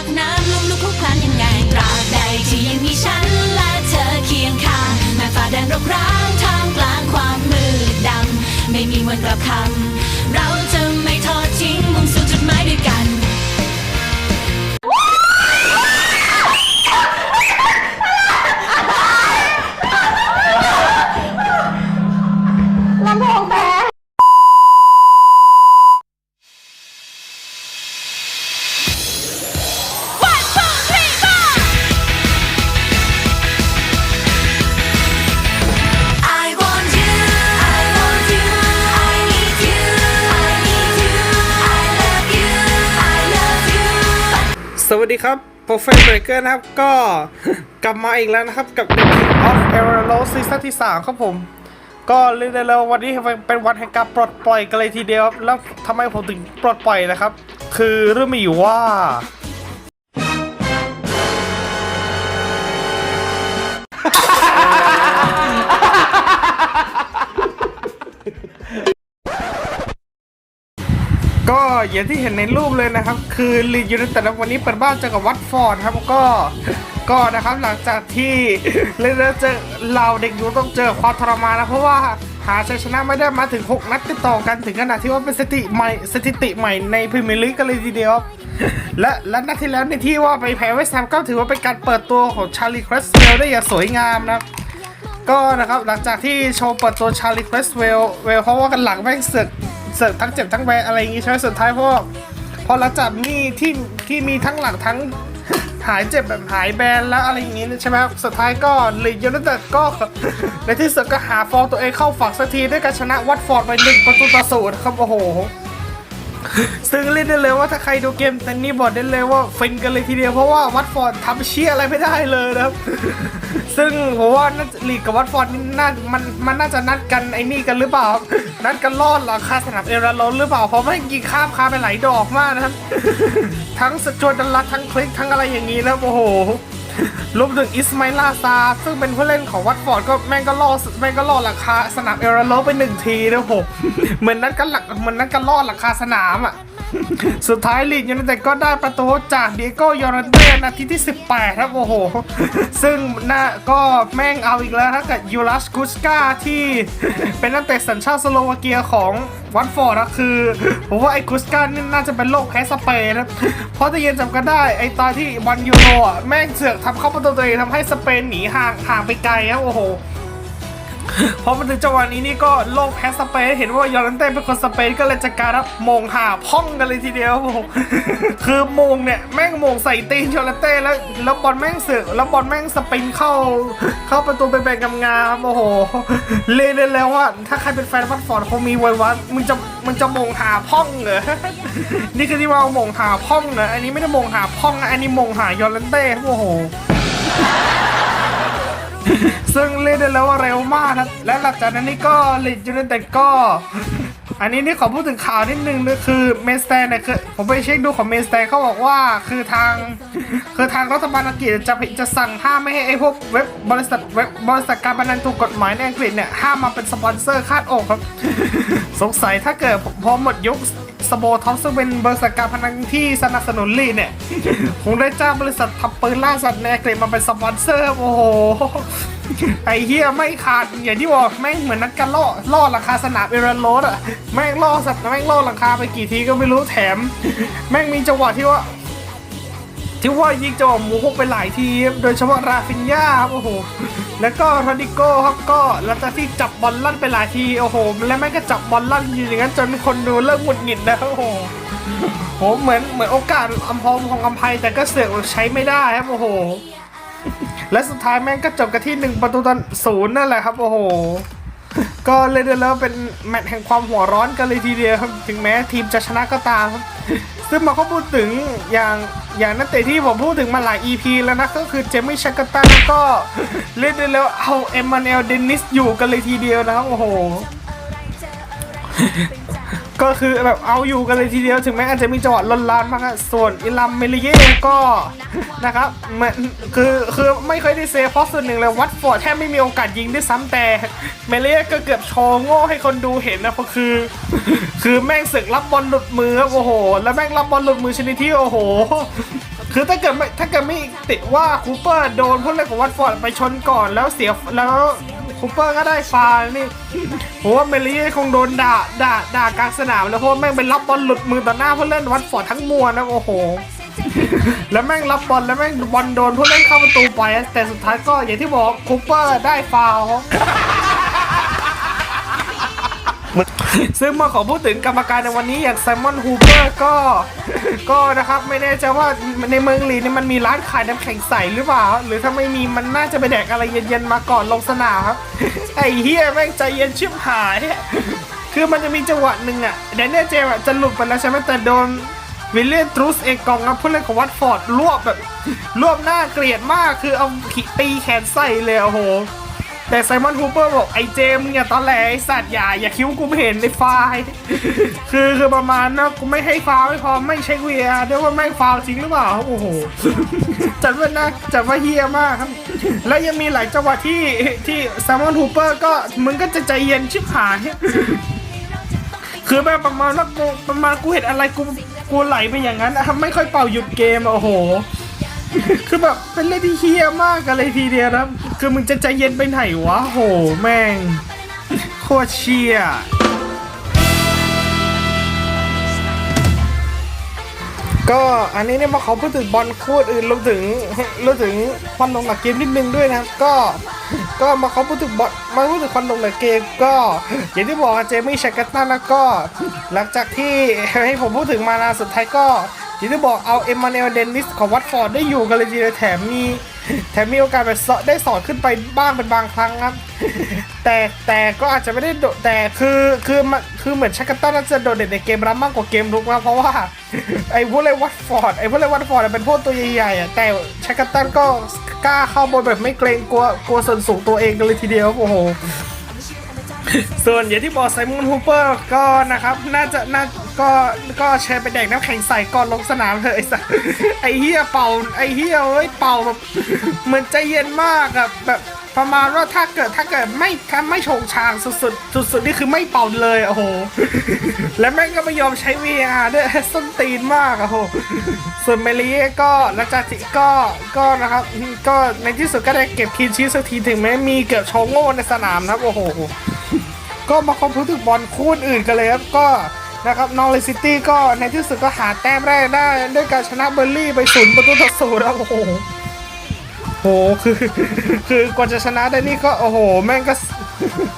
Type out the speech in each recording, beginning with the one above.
ากน้ำลุ่มลุกคลุกคลานยังไงตราบใดที่ยังมีฉันและเธอเคียงข้างแม้ฝ่าแดนรกร้างท่ามกลางความมืดดำไม่มีวันกลับคำเราจะไม่ทอดทิ้งมุ่งสู่จุดหมายด้วยกัน สวัสดีครับ Perfect Breaker นะครับ ก็กลับมาอีกแล้วนะครับ กับ The King of e r o s ซีซั่นที่ 3 ครับผม ก็เรียกได้แล้ววันนี้เป็นวันแห่งการปลดปล่อยกันเลยทีเดียวครับ แล้วทำไมผมถึงปลดปล่อยนะครับ คือเรื่องมีอยู่ว่า อย่างที่เห็นในรูปเลยนะครับ คือลีดยูไนเต็ดวันนี้เปิดบ้านเจอกับวัตฟอร์ดครับก็ก็นะครับหลังจากที่เล่นแล้วเจอเราเด็กอยู่ต้องเจอความทรมานนะเพราะว่าหาชัยชนะไม่ได้มาถึง 6 นัดติดต่อกันถึงขนาดที่ว่าเป็นสถิติใหม่สถิติใหม่ในพรีเมียร์ลีกกันเลยทีเดียว และและนัดที่แล้วในที่ว่าไปแพ้เวสต์แฮมก็ถือว่าเป็นการเปิดตัวของชาลีครสเวลได้อย่างสวยงามนะครับก็นะครับหลังจากที่โชว์เปิดตัวชาลีครสเวลเวลเพราะว่ากันหลังแม่งเสือก เสือกทั้งเจ็บทั้งแวะอะไรอย่างงี้ใช่ไหมสุดท้ายเพราะว่าพอหลังจากนี่ที่ที่มีทั้งหลังทั้งหายเจ็บแบบหายแบนแล้วอะไรอย่างงี้ใช่ไหมครับสุดท้ายก็ลีดยูไนเต็ดก็ในที่สุดก็หาฟอร์มตัวเองเข้าฝักสักทีด้วยการชนะวัตฟอร์ดไปหนึ่งประตูต่อศูนย์ครับโอ้โห ซึ่งเล่นได้เลยว่าถ้าใครดูเกมเทนนี่บอกได้เลยว่าฟินกันเลยทีเดียวเพราะว่าวัตฟอร์ดทำเชี่ยอะไรไม่ได้เลยนะครับ ซึ่งผมว่าน่าลีกกับวัตฟอร์ดนี่น่ามันมันน่าจะนัดกันไอ้นี่กันหรือเปล่า นัดกันรอดหลังคาสนามเอราโลนหรือเปล่าเพราะไม่งยิงข้ามคาไปหลายดอกมากนะครับ ทั้งสจวดดันลัดทั้งคลิกทั้งอะไรอย่างนี้นะโอ้โห รวมถึงอิสมาลาซา ซึ่งเป็นผู้เล่นของวัตฟอร์ดก็แม่งก็ล่อแม่งก็ล่อราคาสนามเอราโลไปหนึ่งทีนะผมเหมือนนัดกันหลักเหมือนนัดกันล่อราคาสนามอะ สุดท้ายลีดยูไนเต็ดก็ได้ประตูจากเดียโกยอร์เดนนาทีที่ 18 ครับ โอ้โห ซึ่งน่าก็แม่งเอาอีกแล้วนะกับยูรัสกุสกาที่เป็นนักเตะสัญชาติสโลวาเกียของวัตฟอร์ดนะคือผมว่าไอ้กุสกานี่น่าจะเป็นโรคแพ้สเปรย์นะเพราะถ้าเย็นจำกันได้ไอ้ตอนที่บอลยูโรอะแม่งเสือกทำเข้าประตูตัวเองทำให้สเปนหนีห่างห่างไปไกลครับโอ้โห พอมาถึงจังหวะนี้นี่ก็โลกแพ้สเปนเห็นว่ายอรันเต้เป็นคนสเปนก็เลยจัดการรับมงหาพ่องกันเลยทีเดียวโอ้โหคือมงเนี่ยแม่งมงใส่ตีนยอรันเต้แล้วแล้วบอลแม่งเสือกแล้วบอลแม่งสปินเข้า เข้าประตูเป็นแบงกำงามโอ้โหเล่นได้แล้วว่าถ้าใครเป็นแฟนวัตฟอร์ดคงมีไว้ว่ามึงจะมึงจะมงหาพ่องเหรอนี่คือที่ว่าเอามงหาพ่องนะอันนี้ไม่ได้มงหาพ่องนะอันนี้มงหายอรันเต้ครับโอ้โห ซึ่งเรียกได้แล้วว่าเร็วมากครับและหลังจากนั้นนี่ก็ลีดยูไนเต็ดก็ อันนี้นี่ขอพูดถึงข่าวนิดนึงนะคือเมสแตนเนี่ยคือผมไปเช็คดูของเมสแตนเขาบอกว่าคือทาง คือทางรัฐบาลอังกฤษจะจะสั่งห้ามไม่ให้ไอ้พวกเว็บบริษัทเว็บบริษัทการพนันถูกกฎหมายในอังกฤษเนี่ยห้ามมาเป็นสปอนเซอร์คาดอกครับ สงสัยถ้าเกิดพอหมดยุค สโบท็อปซึ่งเป็นบริษัทการพนันที่สนับสนุนลีเนี่ย คงได้จ้างบริษัททำปืนล่าสัตว์ในอังกฤษมาเป็นสปอนเซอร์ โอ้โห ไอเฮียไม่ขาด อย่างที่บอกแม่งเหมือนนักการล่อล่อราคาสนามเอรันโรดอะแม่งล่อสัตว์แม่งล่อราคาไปกี่ทีก็ไม่รู้แถม แม่งมีจังหวะที่ว่าที่ว่ายิงจังหวะหมูหกไปหลายที โดยเฉพาะราฟินยาครับโอ้โห แล้วก็โรดิโก้ครับก็หลังจากที่จับบอลลั่นไปหลายทีโอ้โห แล้วแม่ก็จับบอลลั่นอยู่อย่างนั้นจนคนดูเริ่มหงุดหงิดนะโอ้โหโหเหมือนเหมือนโอกาสอัมพรของอัมภัยแต่ก็เสือกใช้ไม่ได้ครับโอ้โห และสุดท้ายแม่งก็จบกันที่หนึ่งประตูต่อศูนย์นั่นแหละครับโอ้โห ก็เลยเดินแล้วเป็นแมตช์แห่งความหัวร้อนกันเลยทีเดียวครับถึงแม้ทีมจะชนะก็ตามครับ ซึ่งมาเขาพูดถึงอย่างอย่างนักเตะที่ผมพูดถึงมาหลาย EP แล้วนะ ก็คือเจมี่ชักกตันแล้วก็เล่นได้แล้วเอาเอ็มมานเอลเดนิสอยู่กันเลยทีเดียวนะครับ โอ้โห ก็คือแบบเอาอยู่กันเลยทีเดียวถึงแม้อาจจะมีจังหวะลนลานมากอะส่วนอิลัมเมลิเย่ก็นะครับเหมือนคือคือไม่ค่อยได้เซฟเพราะส่วนหนึ่งเลยวัตฟอร์ดแทบไม่มีโอกาสยิงด้วยซ้ำแต่เมลิเย่ก็เกือบโชว์โง่ให้คนดูเห็นนะเพราะคือ คือแม่งศึกรับบอลหลุดมือครับโอ้โห แล้วแม่งรับบอลหลุดมือชนิดที่โอ้โหคือถ้าเกิดไม่ถ้าเกิดไม่ติดว่าคูเปอร์โดนผู้เล่นของวัตฟอร์ดไปชนก่อนแล้วเสียแล้ว คูเปอร์ก็ได้ฟาวนี่ผมว่าเมลี่คงโดนด่าด่าด่ากลางสนามแล้วเพราะแม่งไปรับบอลหลุดมือต่อหน้าผู้เล่นวัตฟอร์ดทั้งมวลนะโอ้โห แล้วแม่งรับบอลแล้วแม่งบอลโดนผู้เล่นเข้าประตูไปแต่สุดท้ายก็อย่างที่บอกคูเปอร์ได้ฟาว ซึ่งมาขอพูดถึงกรรมการในวันนี้อย่างไซมอนฮูเปอร์ก็ ก็นะครับไม่แน่ใจว่าในเมืองลีนี่มันมีร้านขายน้ำแข็งใสหรือเปล่า หรือถ้าไม่มีมันน่าจะไปแดกอะไรเย็นๆมาก่อนลงสนามครับไอ้เฮียแม่งใจเย็นชิบหายคือมันจะมีจังหวะหนึ่งอะแดนเนียลเจมส์จะหลุดไปแล้วใช่ไหมแต่โดนวิลเลียนทรูสเอกองครับผู้เล่นของวัตฟอร์ดรวบแบบรวบหน้าเกลียดมากคือเอาขีตีแขนใส่เลยโอ้โห แต่ไซมอนฮูเปอร์บอกไอ้เจมเนี่ยตอนแรกไอ้สัตว์อย่าอย่าคิ้วกูไม่เห็นในไฟล์คือคือประมาณนะกูไม่ให้ฟาวไม่พอไม่เช็คเวียด้วยว่าไม่ฟาวจริงหรือเปล่าโอ้โหจัดว่านะจัดว่าเฮียมากครับ แล้วยังมีหลายจังหวะที่ที่ไซมอนฮูเปอร์ก็มึงก็จะใจเย็นชิบหายคือแบบประมาณว่ากูประมาณกูเห็นอะไรกูกูไหลไปอย่างนั้นไม่ค่อยเป่าหยุดเกมอะโอ้โห คือแบบเป็นเรื่องที่เฮี้ยมากกันเลยทีเดียวนะ คือมึงจะใจเย็นไปไหนวะโห แม่ง โคตรเชียก็อันนี้เนี่ยมาขอพูดถึงบอลคู่อื่นรวมถึงรวมถึงควันลงหลักเกมนิดนึงด้วยนะครับก็ก็มาขอพูดถึงบอลมาพูดถึงควันลงหลักเกมก็ อย่างที่บอกเจมี่ชักกัตตันแล้วก็ หลังจากที่ให้ผมพูดถึงมานาสุดท้ายก็ อย่างที่บอกเอาเอ็มมาเนลเดนนิสของวัตฟอร์ดได้อยู่กันเลยทีเดียวแถมมีแถมมีโอกาสไปสดได้สอดขึ้นไปบ้างเป็นบางครั้งครับ แต่แต่ก็อาจจะไม่ได้โดดแต่คือคือมันคือเหมือนชักกตตันน่าจะโดดเด่นในเกมรับมากกว่าเกมรุกนะเพราะว่าไอ้พวกเล่นวัตฟอร์ดไอ้พวกเล่นวัตฟอร์ดเป็นพวกตัวใหญ่ๆอะแต่ชักกตตันก็กล้าเข้าบอลแบบไม่เกรงกลัวกลัวส่วนสูงตัวเองกันเลยทีเดียวโอ้โห ส่วนอย่างที่บอกไซมอนฮูเปอร์ก็นะครับ น่าจะน่าก็ก็แชร์ไปแดกน้ำแข็งใส่ก่อนลงสนามเลยไอ้สัสไอ้เฮียเป่าไอ้เฮียเอ้ยเป่าแบบเหมือนใจเย็นมากอะแบบประมาณว่าถ้าเกิดถ้าเกิดไม่ถ้าไม่โฉงชางสุดๆสุดๆนี่คือไม่เป่าเลยโอ้โห และแม่งก็ไม่ยอมใช้ VR ด้วยส้นตีนมากอะโห ส่วนเมลีเย่ก็ลังจากที่ก็ก็นะครับ ก็ในที่สุดก็ได้เก็บคีนชีสสักทีถึงแม้มีเกือบโชว์โง่ในสนามนะครับโอ้โห ก็มาคอมพูดถึงบอลคู่อื่นกันเลยครับก็นะครับนอร์เลซิตี้ก็ในที่สุดก็หาแต้มแรกได้ ด้วยการชนะเบอร์ลี่ไปศูนย์ประตูต่อศูนย์แล้วโอ้โหโหคือ คือกว่าจะชนะได้นี่ก็โอ้โห แม่งก็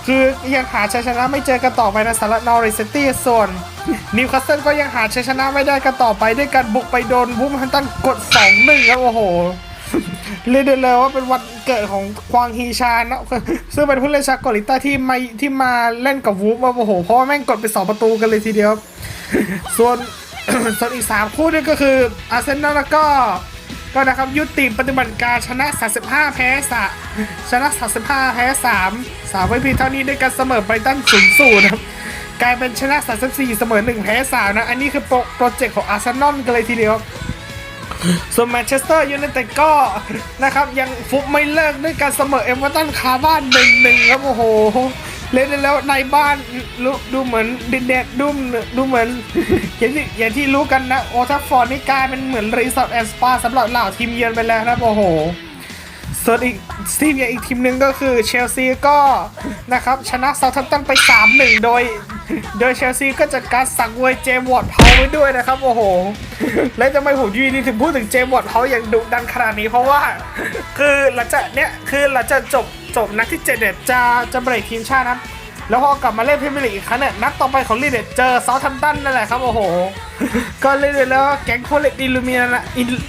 คือยังหาชัยชนะไม่เจอกันต่อไปนะสำหรับนอร์เลซิตี้ส่วนนิวคาสเซิลก็ยังหาชัยชนะไม่ได้กันต่อไปด้วยการบุกไปโดนวูฟแฮมป์ตันกด 2-1 ครับ โอ้โห เรียกได้เลยว่าเป็นวันเกิดของควางฮีชานะซึ่งเป็นผู้เล่นชาวเกาหลีใต้ที่มาที่มาเล่นกับวูฟมาโอ้โหเพราะว่าแม่งกดไปสองประตูกันเลยทีเดียว ส่วนส่วนอีก3คู่นี่ก็คืออาร์เซนอลแล้วก็ก็นะครับยุติปฏิบัติการชนะ 35 แพ้สะชนะ 35 แพ้3 3ไว้เพีเท่านี้ด้วยการเสมอไบรตัน0 0นะครับกลายเป็นชนะ 34 เสมอ 1 แพ้3นะ อันนี้คือโปรโปรเจกต์ของอาร์เซนอลกันเลยทีเดียว ส่วนแมนเชสเตอร์ยูไนเต็ดก็นะครับยังฟุบไม่เลิกด้วยการเสมอเอเวอร์ตันคาบ้านหนึ่งหนึ่งครับโอ้โหเล่นได้แล้วในบ้านรูดูเหมือนดินแดดดุมดูเหมือนอย่างที่อย่างที่รู้กันนะโอทัฟฟอร์ดนี่กลายเป็นเหมือนรีสอร์ทแอนด์สปาสำหรับเหล่าทีมเยือนไปแล้วครับโอ้โห ส่วนอีกทีมใหญ่อีกทีมหนึ่งก็คือเชลซีก็นะครับชนะเซาท์แฮมป์ตันไป 3-1 โดย โดยเชลซีก็จัดการสั่งเวยเจมวอร์ดเฮาไว้ด้วยนะครับ โอ้โห และทำไมผมยูดีถึงพูดถึงเจมวอร์ดเฮาอย่างดุดันขนาดนี้เพราะว่า คือหลังจากเนี้ยคือหลังจากจบจบนัดที่เจ็ดเนี่ยจะจะเบรกทีมชาตินะครับ แล้วพอกลับมาเล่นพรีเมียร์ลีกอีกครั้งเนี่ยนัดต่อไปของลีดเนี่ยเจอเซาท์แฮมตันนั่นแหละครับโอ้โห ก็เล่นแล้วแก๊งโคเลตอิลูมินา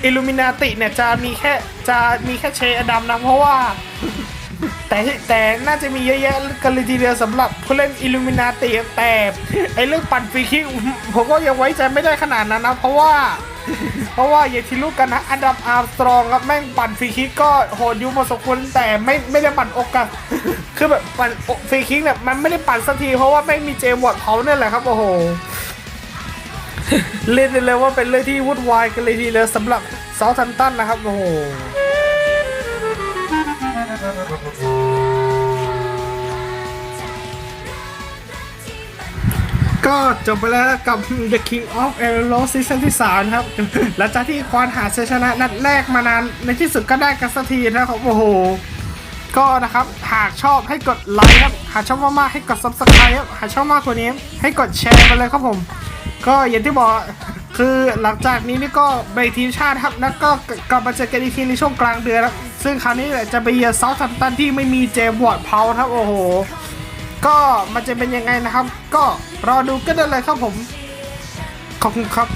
อิลูมินาติเนี่ยจะมีแค่จะมีแค่เชอดัมนะเพราะว่า แต่แต่น่าจะมีเยอะแยะกันเลยทีเดียวสำหรับผู้เล่นอิลูมินาติแต่ไอเรื่องปั่นฟรีคิกผมก็ยังไว้ใจไม่ได้ขนาดนั้นนะเพราะว่า เพราะว่าอย่ที่รู้กันนะอันดับอาร์สตรองครับแม่งปั่นฟรีคิกก็โหดอยู่พอสมควรแต่ไม่ไม่ได้ปั่นอกาสคือแบบปั่นฟรีคิกเนี่ยมันไม่ได้ปั่นสักทีเพราะว่าแม่งมีเจมวอร์ดเขาเนี่ยแหละครับโอ้โหเรียกได้เลยว่าเป็นเรื่องที่วุ่นวายกันเลยทีเดียวสำหรับเซาท์ทันตันนะครับโอ้โห ก็จบไปแล้วกับ The King of e r o ซีซั่นที่3ครับ หลังจากที่ควานหาชัยชนะนัดแรกมานาน ในที่สุดก็ได้กันสักทีนะครับโอ้โห ก็นะครับ หากชอบให้กดไลค์ครับ หากชอบมากๆให้กด subscribe ครับ หากชอบมากกว่านี้ ให้กดแชร์ไปเลยครับผม ก็อย่างที่บอกคือหลังจากนี้นี่ก็ไปทีมชาติครับแล้วก็กลับมาเจอกันอีกทีในช่วงกลางเดือนครับซึ่งคราวนี้เนี่ยจะไปเยือนเซาท์ทัมตันที่ไม่มีเจมส์วอร์ดเพาครับโอ้โห ก็มันจะเป็นยังไงนะครับ ก็รอดูกันได้เลยครับผม ขอบคุณครับ